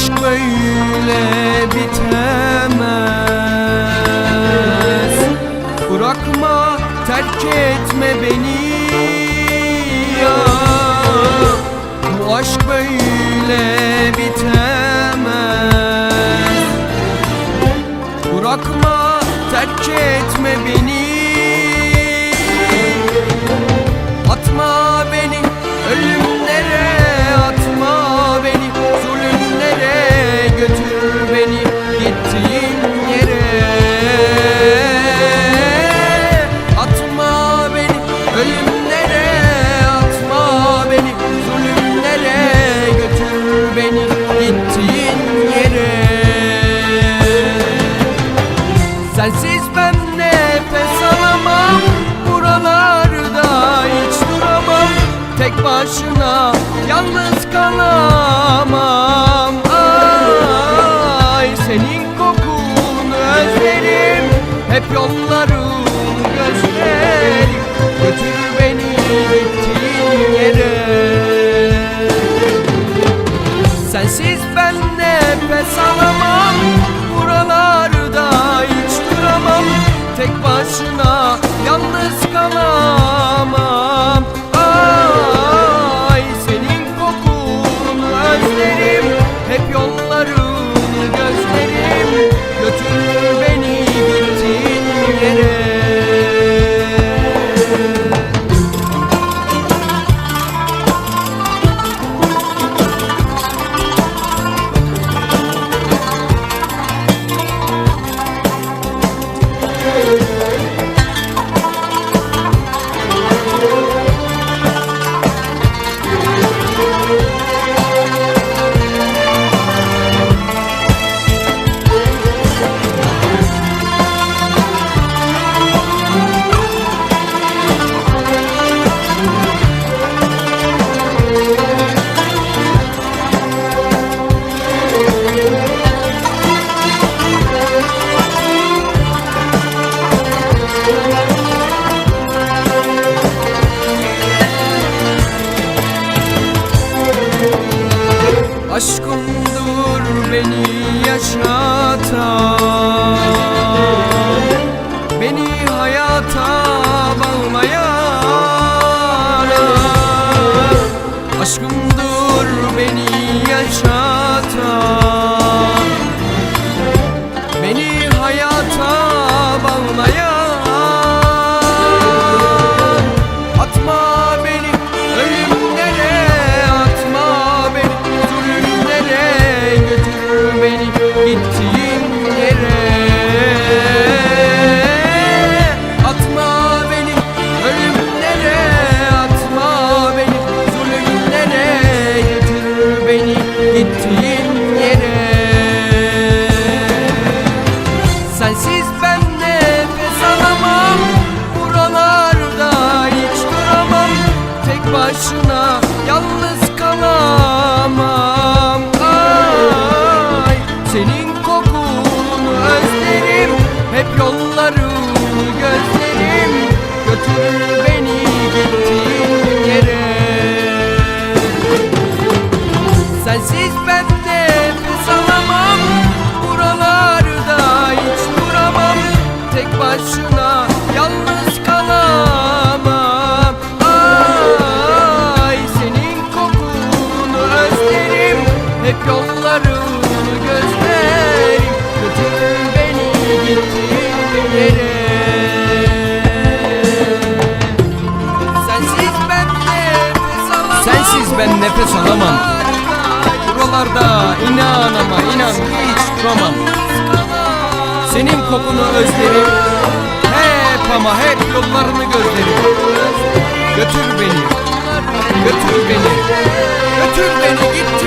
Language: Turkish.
böyle bitemez. Bırakma terk etme beni ya. Bu aşk böyle bitemez. Bırakma terk etme beni. Atma beni ölümlere başına yalnız kalamam. Ay senin kokunu özlerim Hep yolların gözlerim Götür beni gittiğin yere. Sensiz ben nefes alamam Buralarda hiç duramam. Tek başına yaşatan Beni hayata bağlayan Aşkındır beni yaşatan Hep yollarını gözlerim Götür beni gittiğin yere. Sensiz ben nefes alamam. Sensiz ben nefes alamam. Buralarda inan ama inan hiç duramam. Senin kokunu özlerim. Hep ama hep yollarını gözlerim. Götür beni. Götür beni. Götür beni yere